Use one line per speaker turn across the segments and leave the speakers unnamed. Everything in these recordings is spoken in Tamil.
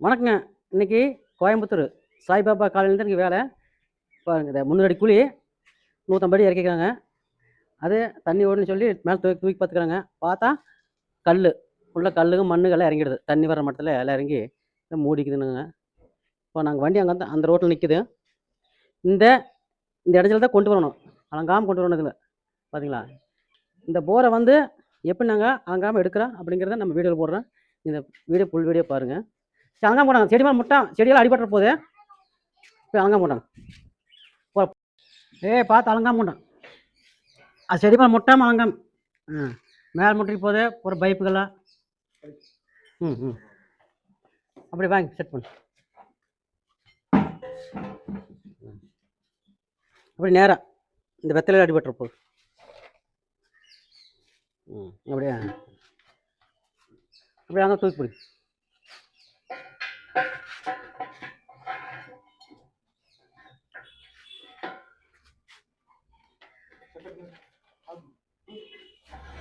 வணக்கங்க. இன்னைக்கு கோயம்புத்தூர் சாய்பாபா காலையிலேருந்து எனக்கு வேலை. பாருங்க இந்த முன்னூறு அடி குழி நூற்றம்பது அடி இறக்கிக்கிறாங்க அது தண்ணி ஓடுன்னு சொல்லி மேலே தூக்கி தூக்கி பார்த்துக்கிறாங்க. பார்த்தா கல் உள்ள கல்லுங்க மண்ணுகள்லாம் இறங்கிடுது. தண்ணி வர மட்டத்தில் எல்லாம் இறங்கி மூடிக்குதுன்னுங்க. மூடிக்குதுனுங்க இப்போ நாங்கள் வண்டி அங்கே அந்த ரோட்டில் நிற்குது இந்த இந்த இடத்துல தான் கொண்டு வரணும். அலங்காமல் கொண்டு வரணும் இதில். பார்த்தீங்களா இந்த போரை வந்து எப்படி நாங்கள் அலங்காமல் எடுக்கிறோம் அப்படிங்கிறத நம்ம வீடியோவில் போடுறோம் இந்த வீடியோ ஃபுல் வீடியோ பாருங்கள் சரி அலங்காம போட்டாங்க செடி மேலே முட்டான் செடியெல்லாம் அடிபட்டுற போகுது போய் அலங்காம போட்டாங்க போ. ஏய் பார்த்து அலங்காம போட்டான் அது செடி மேலே முட்டாமல் அலங்காம் ஆ மேலே முட்டிக்கு போதே ஒரு பைப்புகள்லாம் ம் ம். அப்படி வாங்க செட் பண்ணு. அப்படி நேராக இந்த வெத்தலையில் அடிபட்டுற போது. ம் அப்படியே. அப்படியே அங்கே தூக்கி பிடிக்கும்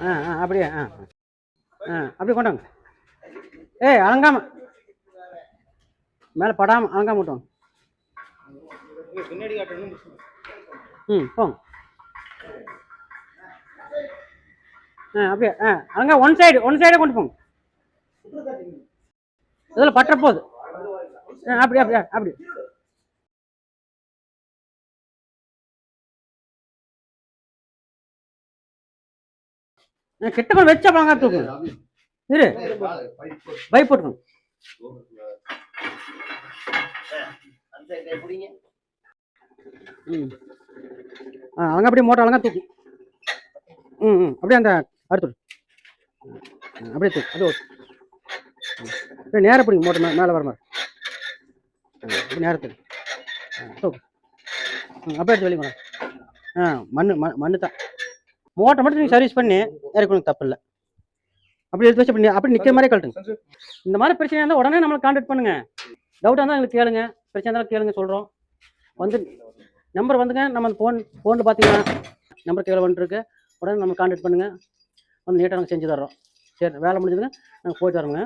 ஆ ஆ அப்படியே ஆ. ஆ. அப்படியே கொண்டாங்க. ஏய் அலங்காம. மேலே படாமல் அலங்காம
பின்னாடி காட்டணும்
ம் போங்க. ஆ அப்படியே ஆ அலங்கா ஒன் சைடு ஒன் சைடே கொண்டு போங்க. இதில் பற்ற போகுது ஆ அப்படி அப்படியா அப்படி. கிட்ட கொண்டு வச்சா பழங்கா தூக்கு இரு. பை போட்டுக்கோங்க ம். ஆ அலங்கா அப்படியே மோட்டர் அழகா தூக்கு ம் ம். அப்படியே அந்த அடுத்து அப்படியே தூக்கு. அது ஓகே. அப்படியே நேரம் பிடிங்க மோட்டர் மே மேலே வர மாதிரி. ம், நேரத்துக்கு ஆ அப்படியே எடுத்து வெளியே ஆ மண் மண் மண்ணு தான். மோட்டை மட்டும் நீங்கள் சர்வீஸ் பண்ணி இறக்கணும் தப்பு இல்லை. அப்படி எடுத்து வச்சு பண்ணி அப்படி நிற்கிற மாதிரி கழட்டுங்க. இந்த மாதிரி பிரச்சனை இருந்தால் உடனே நம்மளை கான்டாக்ட் பண்ணுங்க. டவுட்டாக இருந்தால் எங்களுக்கு கேளுங்க. பிரச்சனை இருந்தாலும் கேளுங்க சொல்கிறோம் வந்து நம்பர் வந்துங்க. நம்ம அந்த ஃபோன் ஃபோனில் பார்த்தீங்கன்னா நம்பர் கேள்வி வந்துருக்கு. உடனே நம்ம கான்டாக்ட் பண்ணுங்கள் வந்து நீட்டாக நாங்கள் செஞ்சு தர்றோம். சரி வேலை முடிஞ்சதுங்க நாங்கள் போயிட்டு வரோங்க